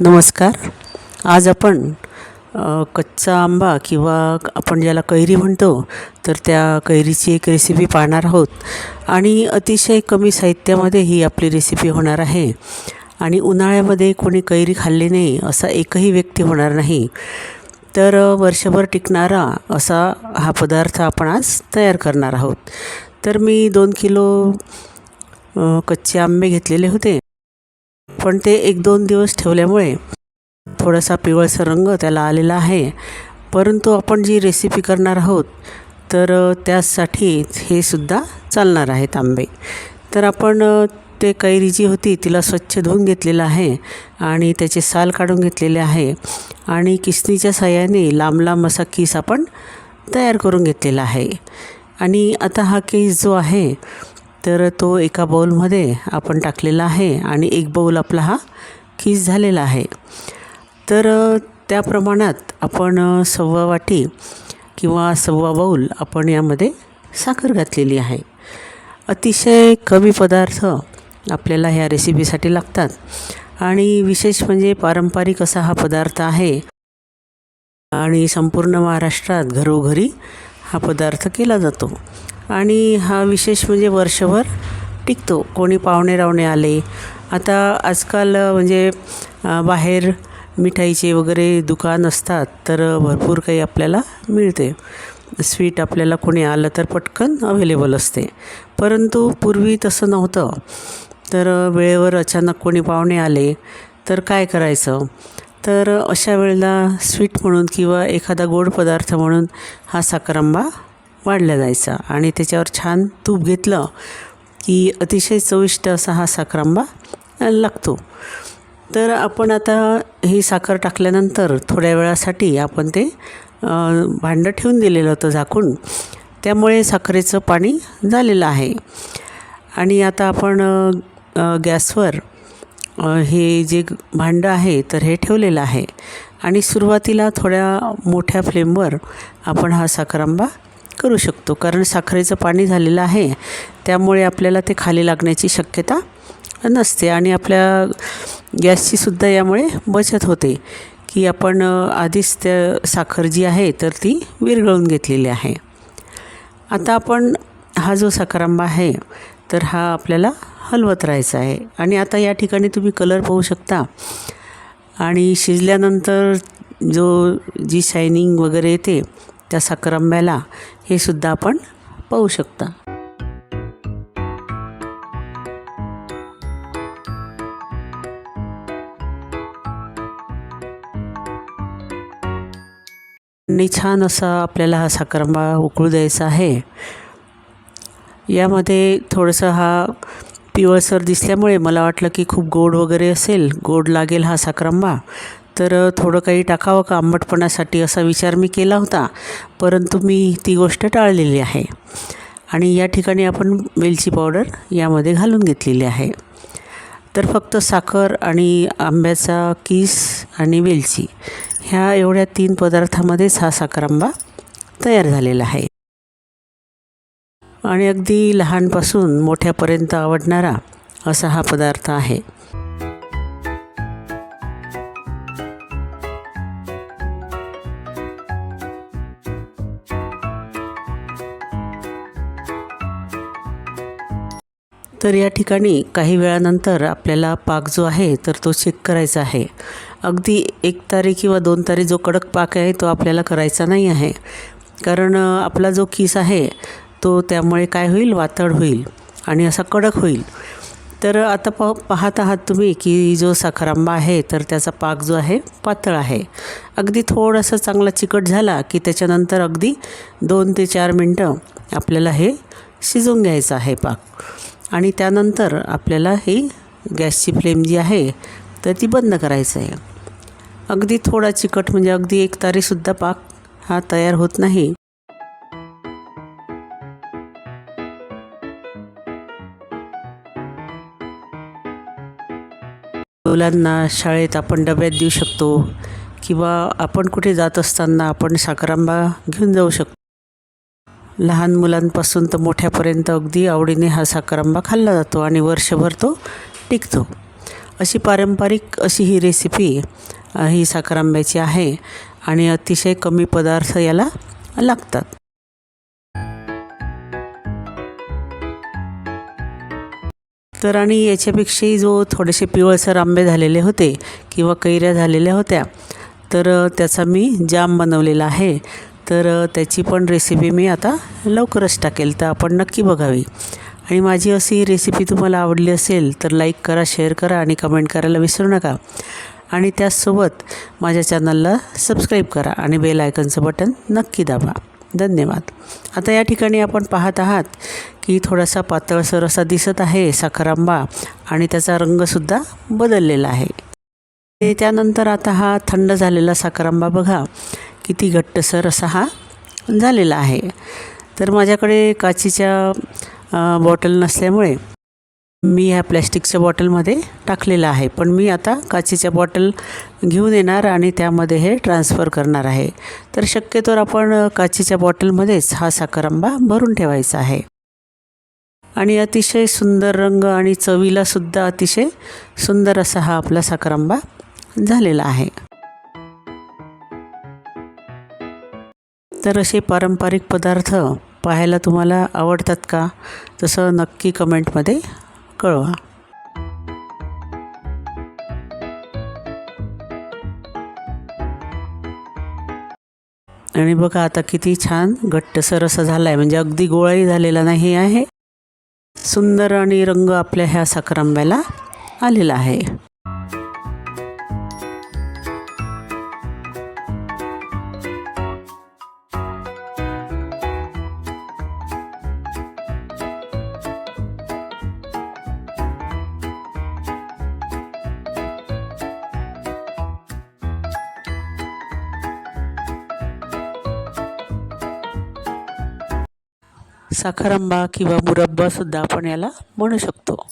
नमस्कार. आज आपण कच्चा आंबा किंवा आपण ज्याला कैरी म्हणतो तर त्या कैरीची एक रेसिपी पाहणार आहोत. आणि अतिशय कमी साहित्यामध्ये ही आपली रेसिपी होणार आहे. आणि उन्हाळ्यामध्ये कोणी कैरी खाल्ली नाही असा एकही व्यक्ती होणार नाही. तर वर्षभर टिकणारा असा हा पदार्थ आपण आज तयार करणार आहोत. तर मी दोन किलो कच्चे आंबे घेतलेले होते. पण ते एक दोन दिवस ठेवल्यामुळे थोडासा पिवळसा रंग त्याला आलेला आहे. परंतु आपण जी रेसिपी करणार आहोत तर त्यासाठी हे सुद्धा चालणार आहेत आंबे. तर आपण ते कैरी जी होती तिला स्वच्छ धुवून घेतलेलं आहे आणि त्याचे साल काढून घेतलेले आहे आणि किसनीच्या साह्याने लांब लांब असा किस आपण तयार करून घेतलेला आहे. आणि आता हा केस जो आहे तर तो एका बाऊलमध्ये आपण टाकलेला आहे आणि एक बाऊल आपला हा किस झालेला आहे. तर त्या प्रमाणात आपण सव्वा वाटी किंवा सव्वा बाऊल आपण यामध्ये साखर घातलेली आहे. अतिशय कमी पदार्थ आपल्याला ह्या रेसिपीसाठी लागतात आणि विशेष म्हणजे पारंपरिक असा हा पदार्थ आहे. आणि संपूर्ण महाराष्ट्रात घरोघरी हा पदार्थ केला जातो. आणि हा विशेष म्हणजे वर्षभर टिकतो. कोणी पाहुणे रावणे आले. आता आजकाल म्हणजे बाहेर मिठाईचे वगैरे दुकान असतात तर भरपूर काही आपल्याला मिळते. स्वीट आपल्याला कोणी आलं तर पटकन अवेलेबल असते. परंतु पूर्वी तसं नव्हतं. तर वेळेवर अचानक कोणी पाहुणे आले तर काय करायचं? तर अशा वेळेला स्वीट म्हणून किंवा एखादा गोड पदार्थ म्हणून हा साखरांबा वाढला जायचा. आणि त्याच्यावर छान तूप घेतलं की अतिशय चविष्ट असा हा साखरांबा लागतो. तर आपण आता ही साखर टाकल्यानंतर थोड्या वेळासाठी आपण ते भांडं ठेवून दिलेलं होतं झाकून. त्यामुळे साखरेचं पाणी झालेलं आहे. आणि आता आपण गॅसवर हे जे भांडं आहे तर हे ठेवलेलं आहे. आणि सुरुवातीला थोड्या मोठ्या फ्लेमवर आपण हा साखरांबा करू शकतो. कारण साखरेचं पाणी झालेलं आहे. त्यामुळे आपल्याला ते खाली लागण्याची शक्यता नसते. आणि आपल्या गॅसची सुद्धा यामुळे बचत होते. की आपण आधीच त्या साखर जी आहे तर ती विरघळून घेतलेली आहे. आता आपण हा जो साखरांबा आहे तर हा आपल्याला हलवत राहायचा आहे. आणि आता या ठिकाणी तुम्ही कलर पाहू शकता. आणि शिजल्यानंतर जो जी शायनिंग वगैरे येते त्या साखरांब्याला हे सुद्धा आपण पाहू शकता. आणि छान असा आपल्याला हा साखरांबा उकळू द्यायचा आहे. यामध्ये थोडंसं हा पिवळसर दिसल्यामुळे मला वाटलं की खूप गोड वगैरे असेल गोड लागेल हा साखरांबा तर थोडं काही टाकावं का आंबटपणासाठी असा विचार मी केला होता. परंतु मी ती गोष्ट टाळलेली आहे. आणि या ठिकाणी आपण वेलची पावडर यामध्ये घालून घेतलेली आहे. तर फक्त साखर आणि आंब्याचा किस आणि वेलची ह्या एवढ्या तीन पदार्थामध्येच हा साखर आंबा तयार झालेला आहे. आणि अगदी लहानपासून मोठ्यापर्यंत आवडणारा असा हा पदार्थ आहे. तर या ठिकाणी काही वेळानंतर आपल्याला पाक जो आहे तर तो चेक करायचा आहे. अगदी एक तारी किंवा दोन तारी जो कडक पाक आहे तो आपल्याला करायचा नाही आहे. कारण आपला जो किस आहे तो त्यामुळे काय होईल? वातड होईल आणि असा कडक होईल. तर आता प पाहत आहात तुम्ही की जो साखरांबा आहे तर त्याचा पाक जो आहे पातळ आहे. अगदी थोडासा चांगला चिकट झाला की त्याच्यानंतर अगदी दोन ते चार मिनटं आपल्याला हे शिजवून घ्यायचं आहे पाक. आणि त्यानंतर आपल्याला ही गॅसची फ्लेम जी आहे तर ती बंद करायचं आहे. अगदी थोडा चिकट म्हणजे अगदी एक तारीसुद्धा पाक हा तयार होत नाही. मुलांना शाळेत आपण डब्यात देऊ शकतो किंवा आपण कुठे जात असताना आपण साखरांबा घेऊन जाऊ शकतो. लहान मुलांपासून तर मोठ्यापर्यंत अगदी आवडीने हा साखरांबा खाल्ला जातो आणि वर्षभर तो टिकतो. अशी पारंपरिक अशी ही रेसिपी ही साखरांब्याची आहे आणि अतिशय कमी पदार्थ याला लागतात. तर आणि याच्यापेक्षाही जो थोडेसे पिवळसर आंबे झालेले होते किंवा कैऱ्या झालेल्या होत्या तर त्याचा मी जाम बनवलेला आहे. तर त्याची पण रेसिपी मी आता लवकरच टाकेल तर आपण नक्की बघावी. आणि माझी अशी रेसिपी तुम्हाला आवडली असेल तर लाईक करा शेअर करा आणि कमेंट करायला विसरू नका. आणि त्याचसोबत माझ्या चॅनलला सबस्क्राईब करा आणि बेल आयकनचं बटन नक्की दाबा. धन्यवाद. आता या ठिकाणी आपण पाहत आहात की थोडासा पातळसर असा दिसत आहे साखर आंबा आणि त्याचा रंगसुद्धा बदललेला आहे. ते त्यानंतर आता हा थंड झालेला साखर आंबा बघा. किती घट्टसर असा हा झालेला आहे. तर माझ्याकडे काचीच्या बॉटल नसल्यामुळे मी ह्या प्लॅस्टिकच्या बॉटलमध्ये टाकलेलं आहे. पण मी आता काचेच्या बॉटल घेऊन येणार आणि त्यामध्ये हे ट्रान्सफर करणार आहे. तर शक्यतोवर आपण काचीच्या काचेच्या बॉटलमध्येच हा साखरंबा भरून ठेवायचा आहे. आणि अतिशय सुंदर रंग आणि चवीलासुद्धा अतिशय सुंदर असा हा आपला साखरंबा झालेला आहे. तर असे पारंपरिक पदार्थ पाहायला तुम्हाला आवडतात का? तसं नक्की कमेंटमध्ये कळवा. आणि बघा आता किती छान घट्टसर असा झाला आहे म्हणजे अगदी गोळाही झालेला नाही आहे. सुंदर आणि रंग आपल्या ह्या साखरांब्याला आलेला आहे. साखरंबा किंवा मुरब्बासुद्धा आपण याला म्हणू शकतो.